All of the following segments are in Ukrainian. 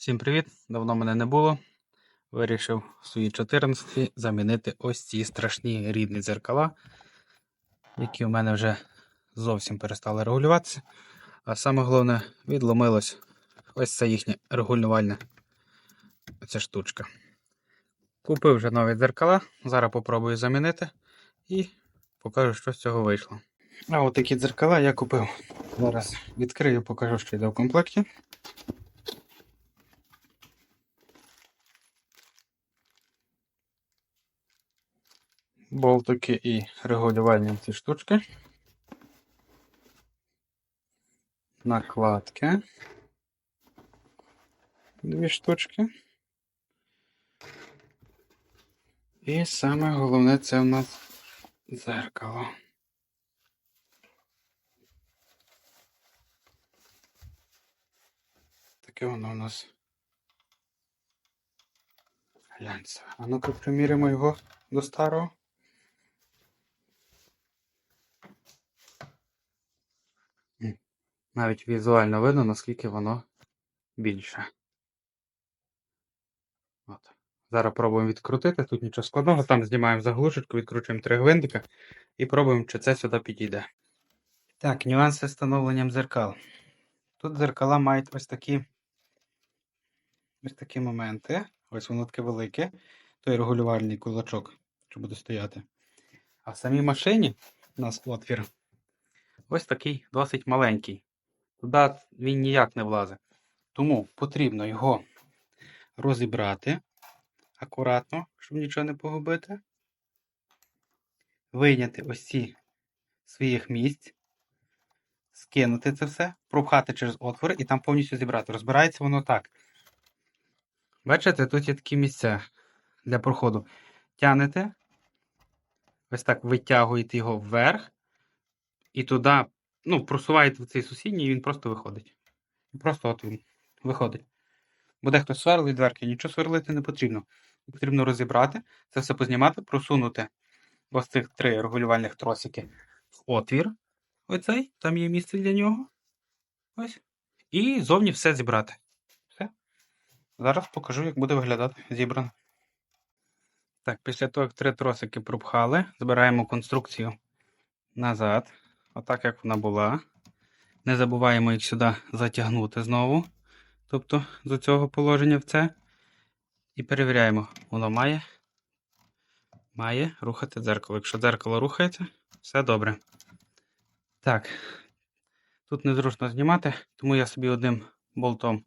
Всім привіт! Давно мене не було. Вирішив в свої 14 замінити ось ці страшні рідні дзеркала, які у мене вже зовсім перестали регулюватися. А саме головне, відломилось ось це їхнє регулювальне оця штучка. Купив вже нові дзеркала, зараз попробую замінити і покажу, що з цього вийшло. А от такі дзеркала я купив. Зараз відкрию, покажу, що йде в комплекті. Болтики і регулювальні ці штучки. Накладки. Дві штучки. І саме головне це в нас дзеркало. Таке воно у нас глянцеве. А ну-ка приміримо його до старого. Навіть візуально видно, наскільки воно більше. От. Зараз пробуємо відкрутити, тут нічого складного, там знімаємо заглушечку, відкручуємо три гвинтика і пробуємо, чи це сюди підійде. Так, нюанси з встановленням дзеркал. Тут дзеркала мають ось такі ось такі моменти. Ось воно таке велике, той регулювальний кулачок, що буде стояти. А в самій машині у нас отвір ось такий досить маленький. Туди він ніяк не влазить. Тому потрібно його розібрати акуратно, щоб нічого не погубити. Вийняти ось ці своїх місць, скинути це все, пропхати через отвори і там повністю зібрати. Розбирається воно так. Бачите, тут є такі місця для проходу. Тянете, ось так витягуєте його вверх, і туди ну, просуваєте в цей сусідній, і він просто виходить. Просто от він виходить. Буде хтось сверлить дверки, нічого сверлити не потрібно. Потрібно розібрати, це все познімати, просунути ось цих три регулювальних тросики в отвір. Оцей, там є місце для нього. Ось. І зовні все зібрати. Все. Зараз покажу, як буде виглядати зібрано. Так, після того, як три тросики пропхали, збираємо конструкцію назад отак, як вона була. Не забуваємо їх сюди затягнути знову. Тобто до цього положення в це. І перевіряємо, воно має має рухати дзеркало. Якщо дзеркало рухається, все добре. Так, тут незручно знімати, тому я собі одним болтом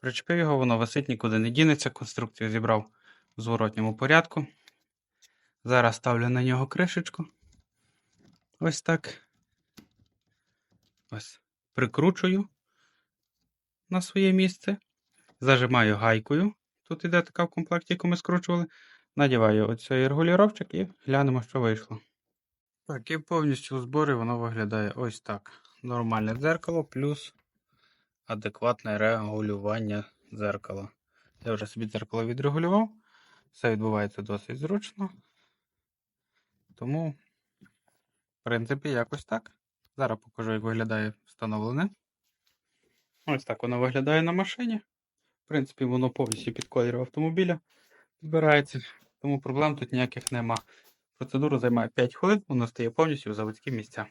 причепив його, воно висить, нікуди не дінеться. Конструкцію зібрав в зворотньому порядку. Зараз ставлю на нього кришечку. Ось так. Ось, прикручую на своє місце. Зажимаю гайкою. Тут іде така в комплекті, яку ми скручували. Надіваю оцей регулюровчик і глянемо, що вийшло. Так, і повністю у зборі воно виглядає ось так. Нормальне дзеркало плюс адекватне регулювання дзеркала. Я вже собі дзеркало відрегулював. Все відбувається досить зручно. Тому, в принципі, якось так. Зараз покажу, як виглядає встановлене. Ось так воно виглядає на машині. В принципі, воно повністю під колір автомобіля збирається, тому проблем тут ніяких нема. Процедура займає 5 хвилин, воно стає повністю в заводські місця.